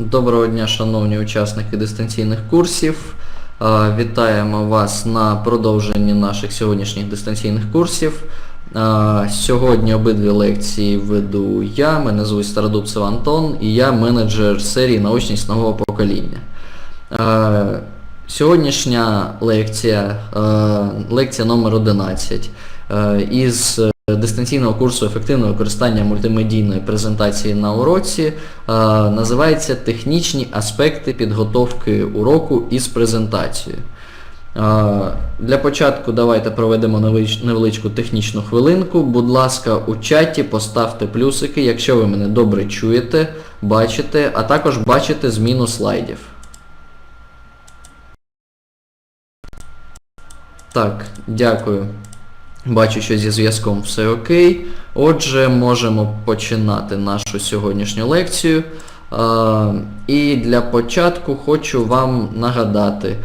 Доброго дня, шановні учасники дистанційних курсів. Е, Вітаємо вас на продовженні наших сьогоднішніх дистанційних курсів. Е, Сьогодні обидві лекції веду я, мене звуть Стародубцев Антон, і я менеджер серії Научність нового покоління. Е, Сьогоднішня лекція, лекція номер 11 е, із дистанційного курсу ефективного використання мультимедійної презентації на уроці е, називається Технічні аспекти підготовки уроку із презентацією. Е, Для початку давайте проведемо невеличку технічну хвилинку. Будь ласка, у чаті поставте плюсики, якщо ви мене добре чуєте, бачите, а також бачите зміну слайдів. Так, дякую. Бачу, що зі зв'язком все окей. Отже, можемо починати нашу сьогоднішню лекцію. І для початку хочу вам нагадати,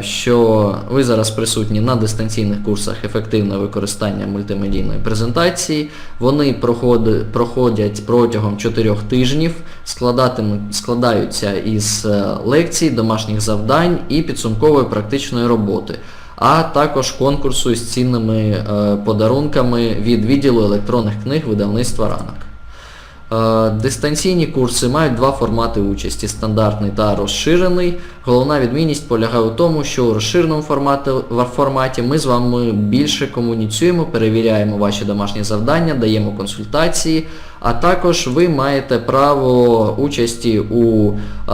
що ви зараз присутні на дистанційних курсах ефективне використання мультимедійної презентації. Вони проходять протягом 4 тижнів, складаються із е, лекцій, домашніх завдань і підсумкової практичної роботи а також конкурсу із цінними е, подарунками від відділу електронних книг видавництва ранок. Е, Дистанційні курси мають два формати участі стандартний та розширений. Головна відмінність полягає у тому, що у розширеному форматі, ми з вами більше комуніцюємо, перевіряємо ваші домашні завдання, даємо консультації, а також ви маєте право участі у е,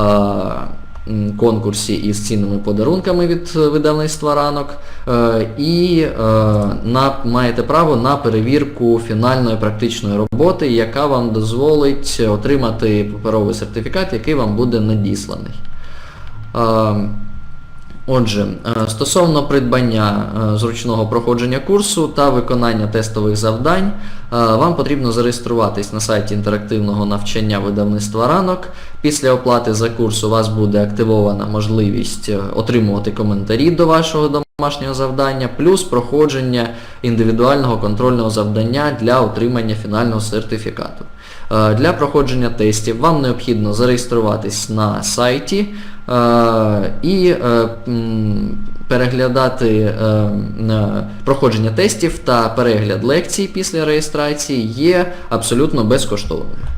конкурсі із цінними подарунками від е, видавництва ранок е, і е, на, маєте право на перевірку фінальної практичної роботи, яка вам дозволить отримати паперовий сертифікат, який вам буде надісланий. Отже, е, стосовно придбання е, зручного проходження курсу та виконання тестових завдань, е, вам потрібно зареєструватись на сайті інтерактивного навчання видавництва ранок. Після оплати за курс у вас буде активована можливість отримувати коментарі до вашого домашнього завдання, плюс проходження індивідуального контрольного завдання для отримання фінального сертифікату. Е, Для проходження тестів вам необхідно зареєструватись на сайті е, і е, переглядати проходження тестів та перегляд лекцій після реєстрації є абсолютно безкоштовними.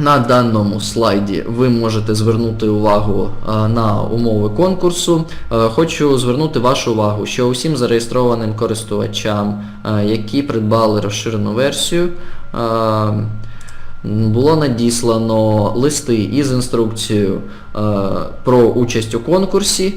На даному слайді ви можете звернути увагу е, на умови конкурсу. Е, Хочу звернути вашу увагу, що усім зареєстрованим користувачам, е, які придбали розширену версію, було надіслано листи із інструкцією про участь у конкурсі,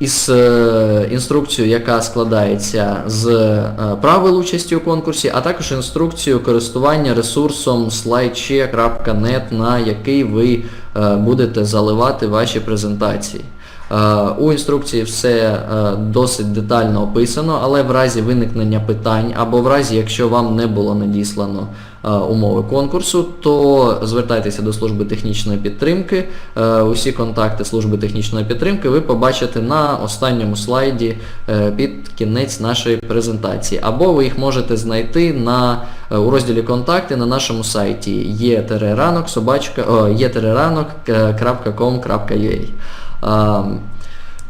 із е, інструкцією, яка складається з е, правил участі у конкурсі, а також інструкцією користування ресурсом slideshare.net, на який ви е, будете заливати ваші презентації. Е, У інструкції все е, досить детально описано, але в разі виникнення питань або в разі, якщо вам не було надіслано е, умови конкурсу, то звертайтеся до служби технічної підтримки. Е, Усі контакти служби технічної підтримки ви побачите на останньому слайді е, під кінець нашої презентації. Або ви їх можете знайти на, е, у розділі контакти на нашому сайті є-ранок собачка, о, є-ранок.com.ua.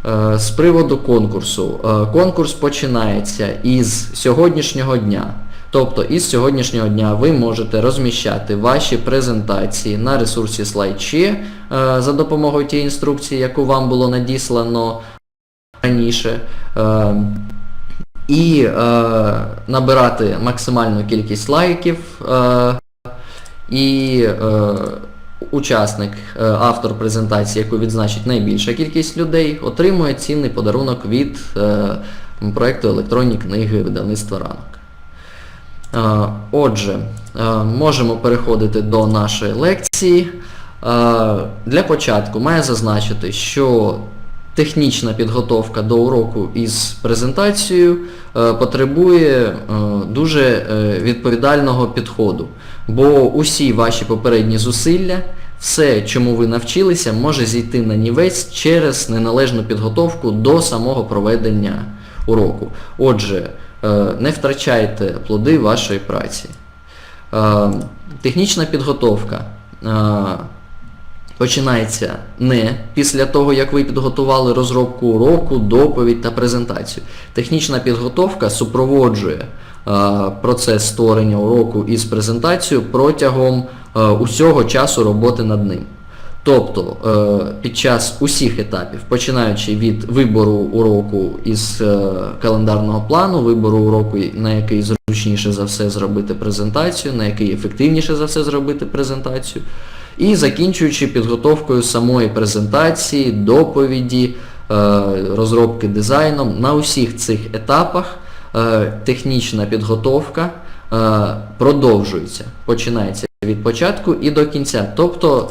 Е, З приводу конкурсу. Е, Конкурс починається із сьогоднішнього дня. Тобто із сьогоднішнього дня ви можете розміщати ваші презентації на ресурсі SlideShare е, за допомогою тієї інструкції, яку вам було надіслано раніше. Е, І е, набирати максимальну кількість лайків. І учасник, автор презентації, яку відзначить найбільша кількість людей, отримує цінний подарунок від проєкту електронні книги видавництва ранок. Е, Отже, е, можемо переходити до нашої лекції. Е, Для початку маю зазначити, що технічна підготовка до уроку із презентацією потребує дуже відповідального підходу, бо усі ваші попередні зусилля, все, чому ви навчилися, може зійти на нівець через неналежну підготовку до самого проведення уроку. Отже, не втрачайте плоди вашої праці. Е, Технічна підготовка починається не після того, як ви підготували розробку уроку, доповідь та презентацію. Технічна підготовка супроводжує е, процес створення уроку із презентацією протягом е, усього часу роботи над ним. Тобто е, під час усіх етапів, починаючи від вибору уроку із е, календарного плану, вибору уроку, на який зручніше за все зробити презентацію, на який ефективніше за все зробити презентацію, і закінчуючи підготовкою самої презентації, доповіді, е, розробки дизайном, на усіх цих етапах технічна підготовка продовжується, починається від початку і до кінця. Тобто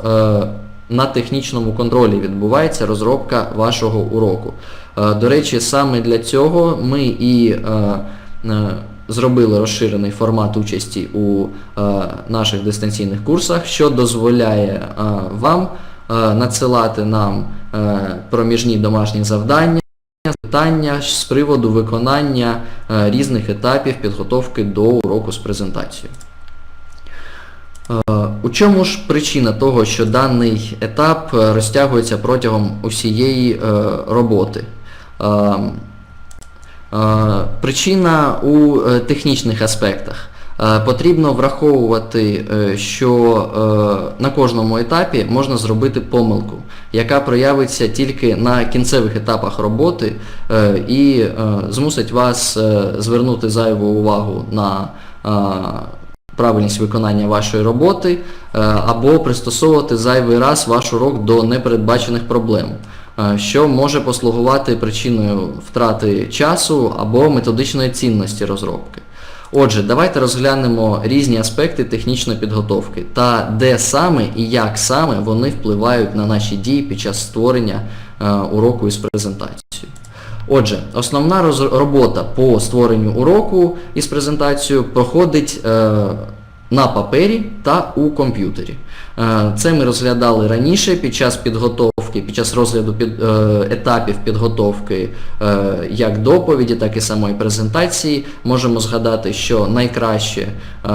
на технічному контролі відбувається розробка вашого уроку. Е, До речі, саме для цього ми і е, е, зробили розширений формат участі у наших дистанційних курсах, що дозволяє вам надсилати нам проміжні домашні завдання, питання з приводу виконання різних етапів підготовки до уроку з презентацією. Е, У чому ж причина того, що даний етап е, розтягується протягом усієї е, роботи? Причина у технічних аспектах. Потрібно враховувати, що на кожному етапі можна зробити помилку, яка проявиться тільки на кінцевих етапах роботи і змусить вас звернути зайву увагу на правильність виконання вашої роботи е, або пристосовувати зайвий раз ваш урок до непередбачених проблем, е, що може послугувати причиною втрати часу або методичної цінності розробки. Отже, давайте розглянемо різні аспекти технічної підготовки та де саме і як саме вони впливають на наші дії під час створення е, уроку із презентацією. Отже, основна робота по створенню уроку із презентацією проходить е, на папері та у комп'ютері. Е, Це ми розглядали раніше під час підготовки, під час розгляду під, е, етапів підготовки е, як доповіді, так і самої презентації. Можемо згадати, що найкраще е,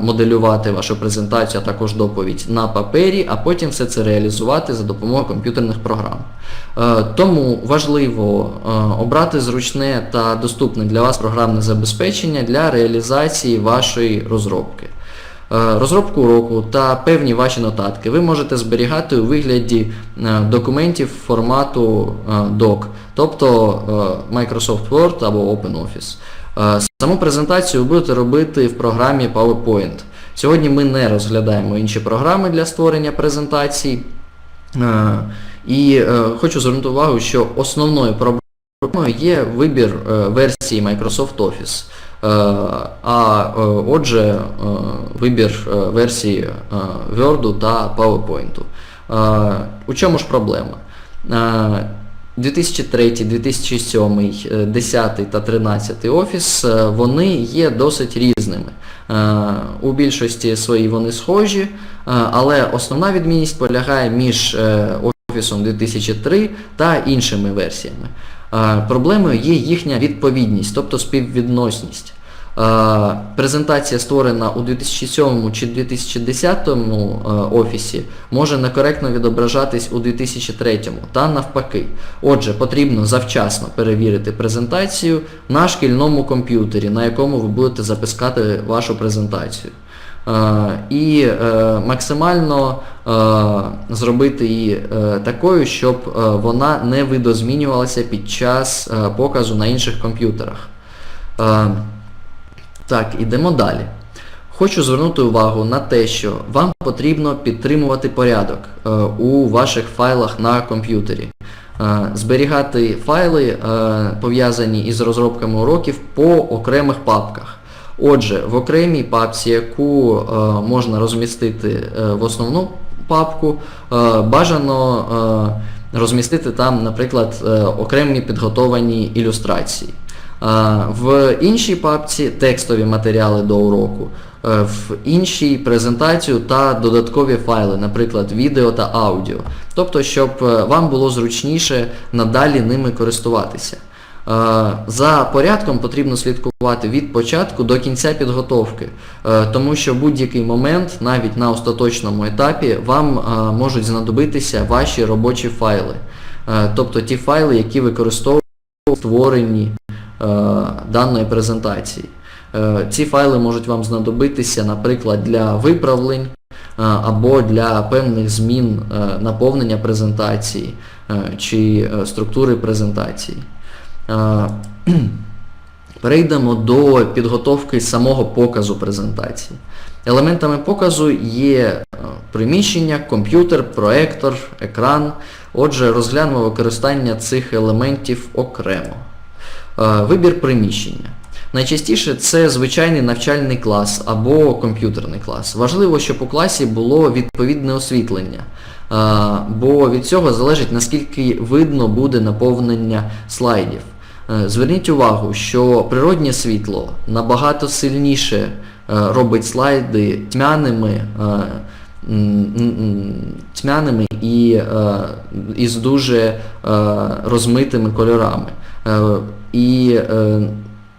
моделювати вашу презентацію, а також доповідь на папері, а потім все це реалізувати за допомогою комп'ютерних програм. Е, Тому важливо е, обрати зручне та доступне для вас програмне забезпечення для реалізації вашої розробки. Е, Розробку уроку та певні ваші нотатки ви можете зберігати у вигляді е, документів формату DOC, тобто е, Microsoft Word або OpenOffice. Саму презентацію ви будете робити в програмі PowerPoint. Сьогодні ми не розглядаємо інші програми для створення презентацій. І хочу звернути увагу, що основною проблемою є вибір версії Microsoft Office. Е, А е, отже, е, вибір версії Word та PowerPoint. У чому ж проблема? Е, 2003, 2007, е, 10 та 13 офіс, вони є досить різними. У більшості своїй вони схожі, але основна відмінність полягає між офісом 2003 та іншими версіями. Е, Проблемою є їхня відповідність, тобто співвідносність. Е, Презентація, створена у 2007 чи 2010 е, офісі, може некоректно відображатись у 2003 та навпаки. Отже, потрібно завчасно перевірити презентацію на шкільному комп'ютері, на якому ви будете запускати вашу презентацію. І максимально зробити її е, такою, щоб е, вона не видозмінювалася під час е, показу на інших комп'ютерах. Е, Так, ідемо далі. Хочу звернути увагу на те, що вам потрібно підтримувати порядок е, у ваших файлах на комп'ютері. Е, Зберігати файли, е, пов'язані із розробками уроків по окремих папках. Отже, в окремій папці, яку е, можна розмістити е, в основну папку, е, бажано е, розмістити там, наприклад, е, окремі підготовані ілюстрації. В іншій папці текстові матеріали до уроку, в іншій презентацію та додаткові файли, наприклад, відео та аудіо. Тобто, щоб вам було зручніше надалі ними користуватися. За порядком потрібно слідкувати від початку до кінця підготовки, е, тому що в будь-який момент, навіть на остаточному етапі, вам е, можуть знадобитися ваші робочі файли. Е, Тобто ті файли, які використовують в створенні е, даної презентації. Е, Ці файли можуть вам знадобитися, наприклад, для виправлень е, або для певних змін е, наповнення презентації е, чи е, структури презентації. Перейдемо до підготовки самого показу презентації. Елементами показу є е, приміщення, комп'ютер, проектор, екран. Отже, розглянемо використання цих елементів окремо. Е, Вибір приміщення. Найчастіше це звичайний навчальний клас або комп'ютерний клас. Важливо, щоб у класі було відповідне освітлення, е, бо від цього залежить наскільки видно буде наповнення слайдів. Е, Зверніть увагу, що природнє світло набагато сильніше е, робить слайди тьмяними, е, тьмяними і е, із дуже розмитими кольорами. І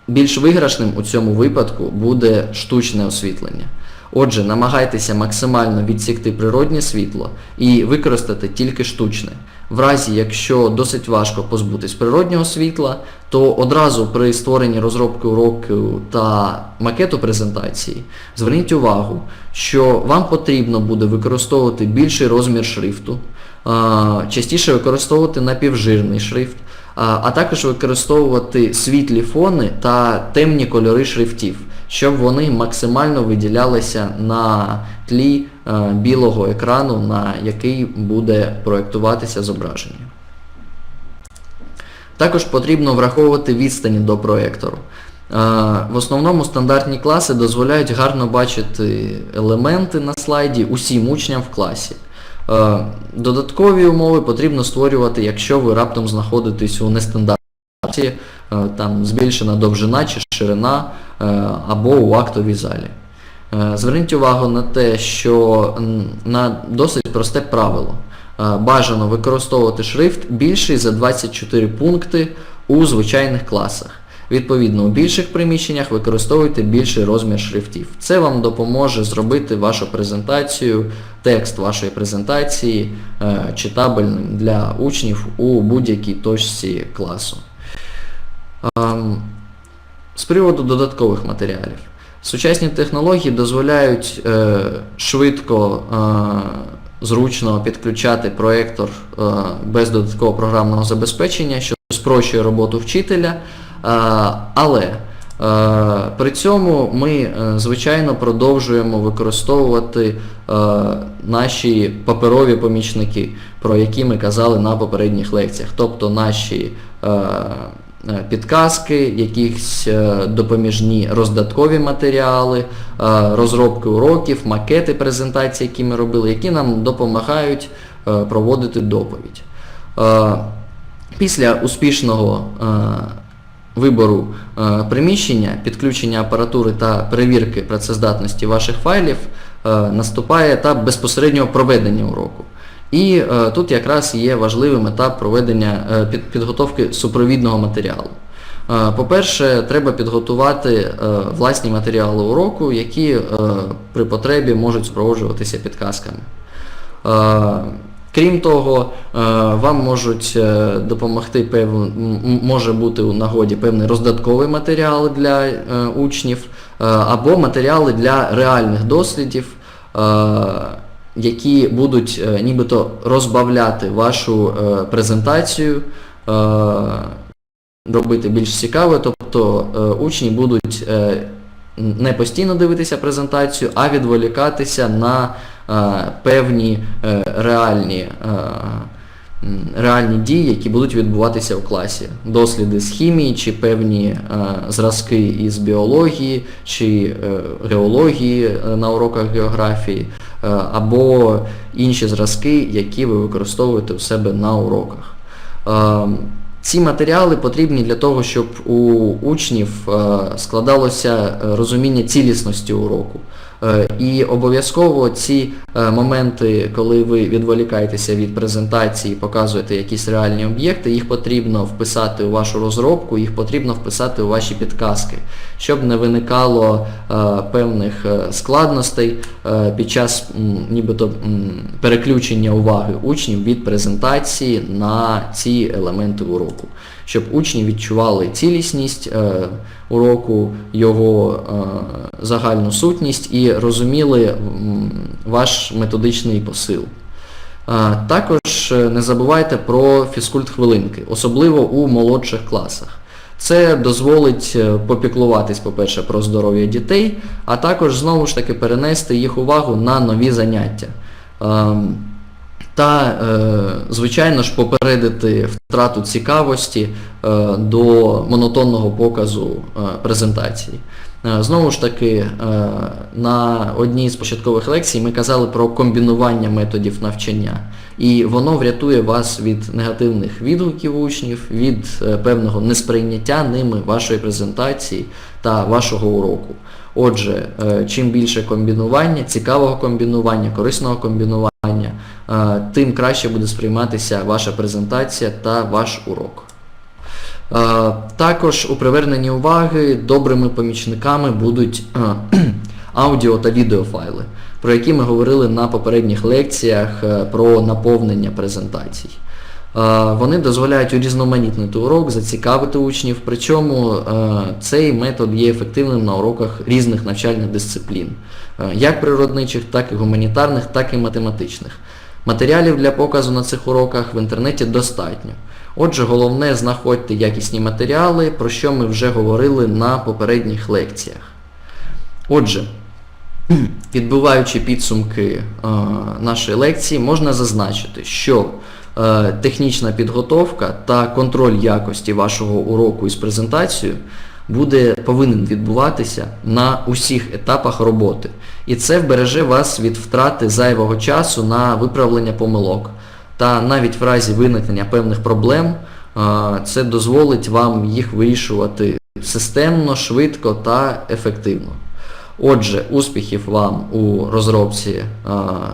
більш виграшним у цьому випадку буде штучне освітлення. Отже, намагайтеся максимально відсікти природнє світло і використати тільки штучне. В разі, якщо досить важко позбутись природнього світла, то одразу при створенні розробки уроку та макету презентації зверніть увагу, що вам потрібно буде використовувати більший розмір шрифту, частіше використовувати напівжирний шрифт, а а також використовувати світлі фони та темні кольори шрифтів, щоб вони максимально виділялися на тлі е, білого екрану, на який буде проєктуватися зображення. Також потрібно враховувати відстані до проєктору. Е, В основному стандартні класи дозволяють гарно бачити елементи на слайді усім учням в класі. Е, Додаткові умови потрібно створювати, якщо ви раптом знаходитесь у нестандартній класі, там збільшена довжина чи ширина або у актовій залі. Е, Зверніть увагу на те, що на досить просте правило. Е, Бажано використовувати шрифт більший за 24 пункти у звичайних класах. Відповідно, у більших приміщеннях використовуйте більший розмір шрифтів. Це вам допоможе зробити вашу презентацію, текст вашої презентації е, читабельним для учнів у будь-якій точці класу. З приводу додаткових матеріалів. Сучасні технології дозволяють е, швидко, е, зручно підключати проєктор е, без додаткового програмного забезпечення, що спрощує роботу вчителя. Е, але е, при цьому ми, е, звичайно, продовжуємо використовувати е, наші паперові помічники, про які ми казали на попередніх лекціях, тобто наші е, підказки, якісь е, допоміжні роздаткові матеріали, е, розробки уроків, макети презентацій, які ми робили, які нам допомагають е, проводити доповідь. Е, Після успішного е, вибору е, приміщення, підключення апаратури та перевірки працездатності ваших файлів е, наступає етап безпосереднього проведення уроку. І е, тут якраз є важливим етап проведення е, під, підготовки супровідного матеріалу. Е, По-перше, треба підготувати е, власні матеріали уроку, які е, при потребі можуть супроводжуватися підказками. Е, Крім того, е, вам можуть е, допомогти пев... може бути у нагоді певний роздатковий матеріал для е, учнів або матеріали для реальних дослідів, які будуть е, нібито розбавляти вашу е, презентацію, е, робити більш цікавою, тобто учні будуть не постійно дивитися презентацію, а відволікатися на певні реальні, реальні дії, які будуть відбуватися у класі. Досліди з хімії, чи певні зразки із біології, чи геології на уроках географії, або інші зразки, які ви використовуєте у себе на уроках. Е, Ці матеріали потрібні для того, щоб у учнів е, складалося е, розуміння цілісності уроку. Е, І обов'язково ці е, моменти, коли ви відволікаєтеся від презентації, показуєте якісь реальні об'єкти, їх потрібно вписати у вашу розробку, їх потрібно вписати у ваші підказки, щоб не виникало е, певних складностей під час нібито переключення уваги учнів від презентації на ці елементи уроку, щоб учні відчували цілісність уроку, його е, загальну сутність і розуміли ваш методичний посил. Е, Також е, не забувайте про фізкульт-хвилинки, особливо у молодших класах. Це дозволить попіклуватись, по-перше, про здоров'я дітей, а також знову ж таки перенести їх увагу на нові заняття. Та, е, звичайно ж, попередити втрату цікавості е, до монотонного показу е, презентації. Знову ж таки, на одній з початкових лекцій ми казали про комбінування методів навчання. І воно врятує вас від негативних відгуків учнів, від певного несприйняття ними вашої презентації та вашого уроку. Отже, е, чим більше комбінування, цікавого комбінування, корисного комбінування, е, тим краще буде сприйматися ваша презентація та ваш урок. Е, Також у приверненні уваги добрими помічниками будуть аудіо та відеофайли, про які ми говорили на попередніх лекціях про наповнення презентацій. Е, Вони дозволяють урізноманітнити урок, зацікавити учнів, причому е, цей метод є ефективним на уроках різних навчальних дисциплін, е, як природничих, так і гуманітарних, так і математичних. Матеріалів для показу на цих уроках в інтернеті достатньо. Отже, головне знаходьте якісні матеріали, про що ми вже говорили на попередніх лекціях. Отже, підбиваючи підсумки нашої лекції, можна зазначити, що технічна підготовка та контроль якості вашого уроку із презентацією буде повинен відбуватися на усіх етапах роботи. І це вбереже вас від втрати зайвого часу на виправлення помилок. Та навіть в разі виникнення певних проблем е, це дозволить вам їх вирішувати системно, швидко та ефективно. Отже, успіхів вам у розробці е,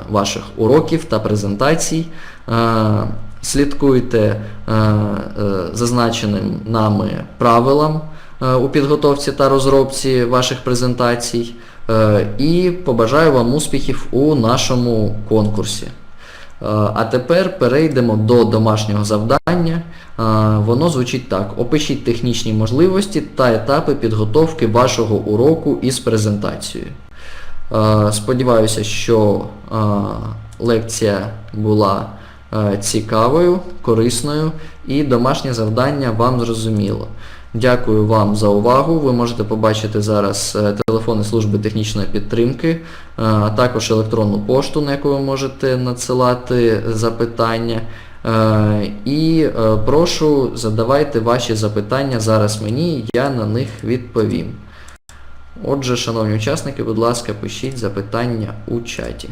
ваших уроків та презентацій. Е, слідкуйте е, е, зазначеним нами правилам у підготовці та розробці ваших презентацій. І побажаю вам успіхів у нашому конкурсі. А тепер перейдемо до домашнього завдання. Воно звучить так. Опишіть технічні можливості та етапи підготовки вашого уроку із презентацією. Сподіваюся, що лекція була цікавою, корисною і домашнє завдання вам зрозуміло. Дякую вам за увагу. Ви можете побачити зараз е, телефони служби технічної підтримки, е, а також електронну пошту, на яку ви можете надсилати запитання. Е, І е, прошу задавайте ваші запитання зараз мені, я на них відповім. Отже, шановні учасники, будь ласка, пишіть запитання у чаті.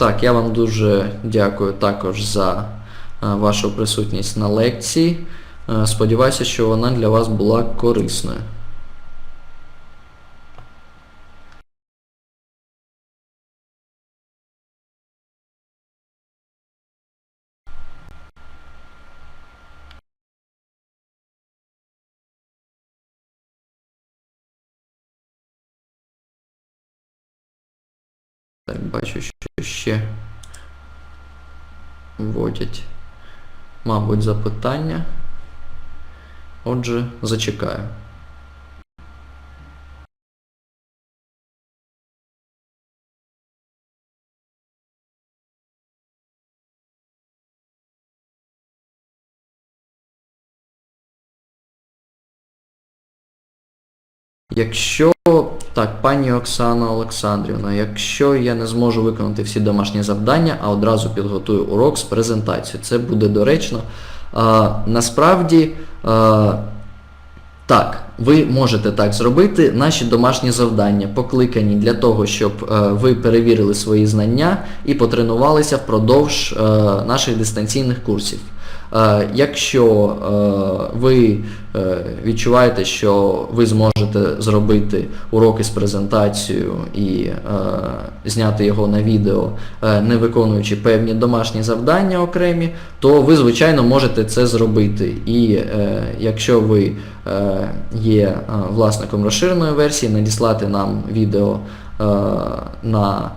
Так, я вам дуже дякую також за е, вашу присутність на лекції. Е, Сподіваюся, що вона для вас була корисною. Так, бачу, що ще вводять, мабуть, запитання. Отже, зачекаю. Якщо так, пані Оксана Олександрівна, якщо я не зможу виконати всі домашні завдання, а одразу підготую урок з презентацією, це буде доречно. А, насправді, а, так, ви можете так зробити. Наші домашні завдання покликані для того, щоб е, ви перевірили свої знання і потренувалися впродовж е, наших дистанційних курсів. Е, Якщо е, ви е, відчуваєте, що ви зможете зробити уроки з презентацією і зняти його на відео, не виконуючи певні домашні завдання окремі, то ви, звичайно, можете це зробити. І якщо ви є власником розширеної версії, надіслати нам відео на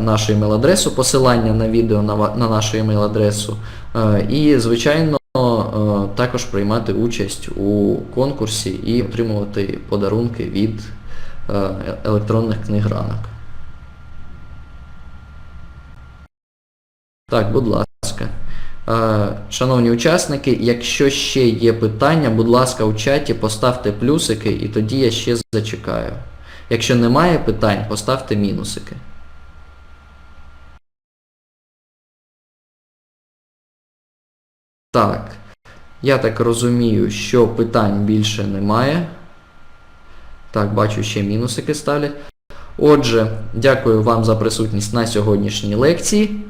нашу імейл-адресу, посилання на відео на, нашу імейл-адресу. Е, І, звичайно, е, також приймати участь у конкурсі і отримувати подарунки від е, електронних книг ранок. Так, будь ласка. Шановні учасники, якщо ще є питання, будь ласка, у чаті поставте плюсики і тоді я ще зачекаю. Якщо немає питань, поставте мінусики. Так, я так розумію, що питань більше немає. Так, бачу, ще мінусики ставлять. Отже, дякую вам за присутність на сьогоднішній лекції.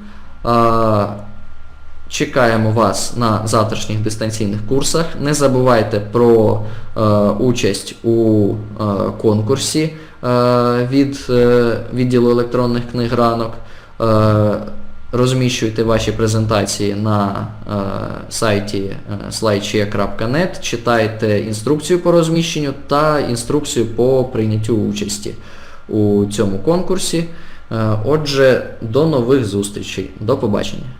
Чекаємо вас на завтрашніх дистанційних курсах. Не забувайте про е, участь у е, конкурсі е, від е, відділу електронних книг ранок. Е, розміщуйте ваші презентації на е, сайті е, slideshare.net, читайте інструкцію по розміщенню та інструкцію по прийняттю участі у цьому конкурсі. Е, отже, до нових зустрічей. До побачення.